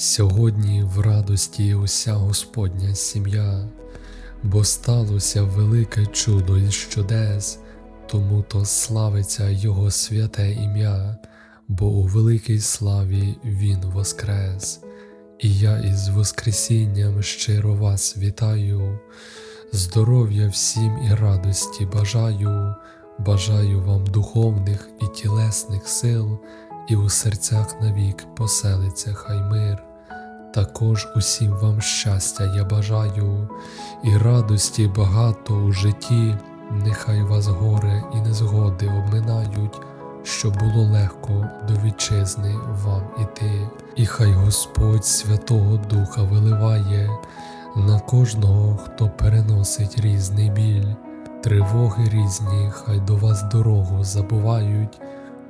Сьогодні в радості уся Господня сім'я, бо сталося велике чудо із чудес, тому то славиться Його святе ім'я, бо у великій славі Він воскрес. І я із Воскресінням щиро вас вітаю, здоров'я всім і радості бажаю, бажаю вам духовних і тілесних сил, і у серцях навік поселиться хай мир. Також усім вам щастя. Я бажаю, і радості багато у житті, нехай вас горе і незгоди обминають, щоб було легко до вітчизни вам іти, і хай Господь Святого Духа виливає на кожного, хто переносить різний біль, тривоги різні, хай до вас дорогу забувають,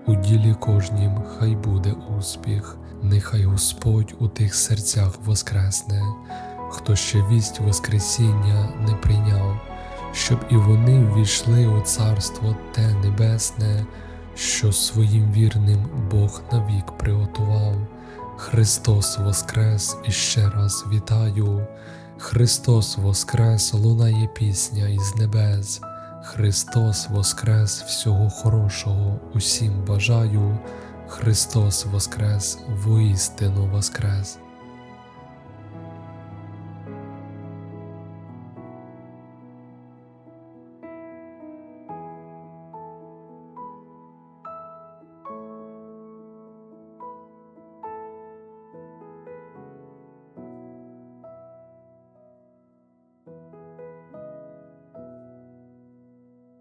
у ділі кожнім хай буде успіх, нехай Господь у тих серцях воскресне, хто ще вість Воскресіння не прийняв, щоб і вони ввійшли у царство те небесне, що своїм вірним Бог навік приготував. Христос Воскрес і ще раз вітаю. Христос Воскрес лунає пісня із небес. Христос Воскрес всього хорошого усім бажаю. Христос Воскрес воістину Воскрес.